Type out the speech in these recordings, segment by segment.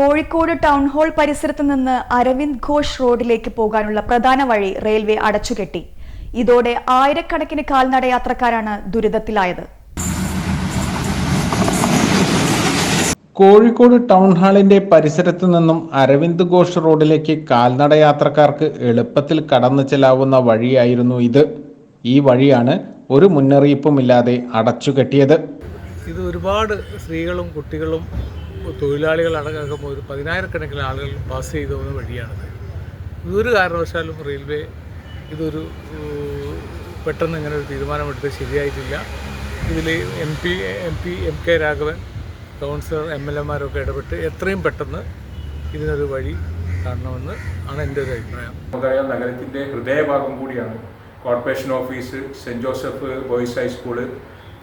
Kozhikode town hall പരിസരത്ത് നിന്ന് അരവിന്ദ് ഘോഷ് റോഡിലേക്ക് പോകാനുള്ള പ്രധാന വഴി റെയിൽവേ അടച്ചുകെട്ടി. ഇതോടെ ആയിരക്കണക്കിന് കാൽനട യാത്രക്കാരാണ് ദുരിതത്തിലായത്. കോഴിക്കോട് ടൗൺ ഹാളിന്റെ പരിസരത്തു നിന്നും അരവിന്ദ് ഘോഷ് റോഡിലേക്ക് കാൽനട യാത്രക്കാർക്ക് എളുപ്പത്തിൽ കടന്നു ചെല്ലാവുന്ന വഴിയായിരുന്നു ഇത്. ഈ വഴിയാണ് ഒരു മുന്നറിയിപ്പുമില്ലാതെ അടച്ചുകെട്ടിയത്. ഇത് ഒരുപാട് സ്ത്രീകളും കുട്ടികളും തൊഴിലാളികളടക്കം ഒരു പതിനായിരക്കണക്കിന് ആളുകൾ പാസ് ചെയ്തു പോകുന്ന വഴിയാണിത്. ഇതൊരു കാരണവശാലും റെയിൽവേ ഇതൊരു പെട്ടെന്ന് ഇങ്ങനെ ഒരു തീരുമാനമെടുത്ത് ശരിയായിട്ടില്ല. ഇതിൽ M P M P M K Raghavan councillor M L എമാരൊക്കെ ഇടപെട്ട് എത്രയും പെട്ടെന്ന് ഇതിനൊരു വഴി കാണണമെന്ന് ആണ് എന്റെ ഒരു അഭിപ്രായം. നമുക്കറിയാം നഗരത്തിന്റെ ഹൃദയഭാഗം കൂടിയാണ്. Corporation office Saint Joseph boys high school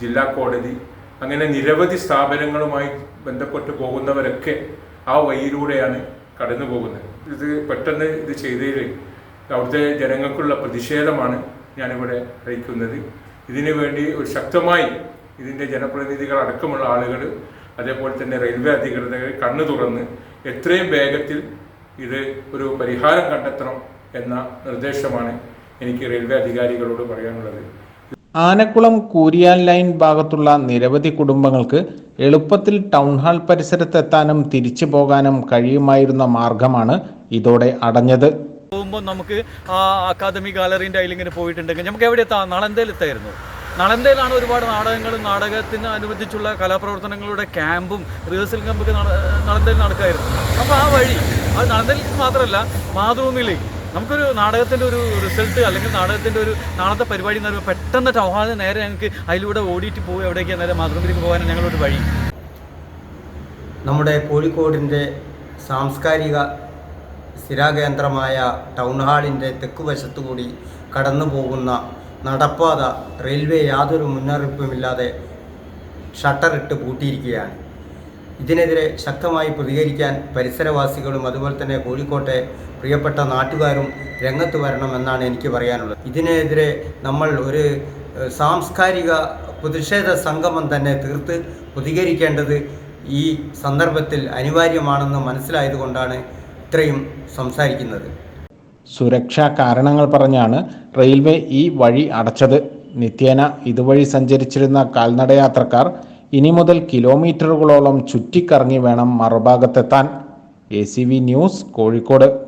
ജില്ലാ കോടതി അങ്ങനെ നിരവധി സ്ഥാപനങ്ങളുമായി ബന്ധപ്പെട്ട് പോകുന്നവരൊക്കെ ആ വഴിയിലൂടെയാണ് കടന്നു പോകുന്നത്. ഇത് പെട്ടെന്ന് ഇത് ചെയ്തതിൽ അവിടുത്തെ ജനങ്ങൾക്കുള്ള പ്രതിഷേധമാണ് ഞാനിവിടെ അറിയിക്കുന്നത്. ഇതിനു വേണ്ടി ഒരു ശക്തമായി ഇതിന്റെ ജനപ്രതിനിധികൾ അടക്കമുള്ള ആളുകൾ അതേപോലെ തന്നെ റെയിൽവേ അധികൃതർ കണ്ണു തുറന്ന് എത്രയും വേഗത്തിൽ ഇത് ഒരു പരിഹാരം കണ്ടെത്തണം എന്ന നിർദ്ദേശമാണ് എനിക്ക് റെയിൽവേ അധികാരികളോട് പറയാനുള്ളത്. ആനക്കുളം കൂരിയാൽ ലൈൻ ഭാഗത്തുള്ള നിരവധി കുടുംബങ്ങൾക്ക് എളുപ്പത്തിൽ ടൗൺ ഹാൾ പരിസരത്തെത്താനും തിരിച്ചു പോകാനും കഴിയുമായിരുന്ന മാർഗമാണ് ഇതോടെ അടഞ്ഞത്. പോകുമ്പോൾ നമുക്ക് ആ അക്കാദമി ഗാലറിന്റെ അതിലിങ്ങനെ പോയിട്ടുണ്ടെങ്കിൽ നമുക്ക് എവിടെ എത്താം? നളന്തയിൽ എത്തായിരുന്നു. നളന്തയിലാണ് ഒരുപാട് നാടകങ്ങളും നാടകത്തിന് അനുബന്ധിച്ചുള്ള കലാപ്രവർത്തനങ്ങളുടെ ക്യാമ്പും റിഹേഴ്സൽ ക്യാമ്പൊക്കെ നളന്തയിൽ നടക്കായിരുന്നു. അപ്പോൾ ആ വഴി അത് നളന്തയിൽ മാത്രമല്ല മാതൃഭൂമിയിലേക്ക് നമുക്കൊരു നാടകത്തിന്റെ ഒരു റിസൾട്ട് അല്ലെങ്കിൽ നാടകത്തിന്റെ ഒരു നാളത്തെ പരിപാടി എന്ന് പറയുമ്പോൾ പെട്ടെന്ന് ടൗഹാദ് നേരെ ഞങ്ങൾക്ക് അതിലൂടെ ഓടിയിട്ട് പോയി എവിടേക്ക് നേരെ മാതൃഭൂമിക്ക് പോകാനാണ് ഞങ്ങളൊരു വഴി. നമ്മുടെ കോഴിക്കോടിന്റെ സാംസ്കാരിക സ്ഥിരാകേന്ദ്രമായ ടൗൺ ഹാളിന്റെ തെക്കുവശത്തുകൂടി കടന്നു പോകുന്ന നടപ്പാത റെയിൽവേ യാതൊരു മുന്നറിയിപ്പുമില്ലാതെ ഷട്ടറിട്ട് പൂട്ടിയിരിക്കുകയാണ്. ഇതിനെതിരെ ശക്തമായി പ്രതികരിക്കാൻ പരിസരവാസികളും അതുപോലെ തന്നെ കോഴിക്കോട്ടെ പ്രിയപ്പെട്ട നാട്ടുകാരും രംഗത്ത് വരണമെന്നാണ് എനിക്ക് പറയാനുള്ളത്. ഇതിനെതിരെ നമ്മൾ ഒരു സാംസ്കാരിക പ്രതിഷേധ സംഗമം തന്നെ തീർത്ത് പ്രതികരിക്കേണ്ടത് ഈ സന്ദർഭത്തിൽ അനിവാര്യമാണെന്ന് മനസ്സിലായതുകൊണ്ടാണ് ഇത്രയും സംസാരിക്കുന്നത്. സുരക്ഷാ കാരണങ്ങൾ പറഞ്ഞാണ് റെയിൽവേ ഈ വഴി അടച്ചത്. നിത്യേന ഇതുവഴി സഞ്ചരിച്ചിരുന്ന കാൽനടയാത്രക്കാർ ഇനി മുതൽ കിലോമീറ്ററുകളോളം ചുറ്റിക്കറങ്ങി വേണം മറുഭാഗത്തെത്താൻ. A news Kozhikode.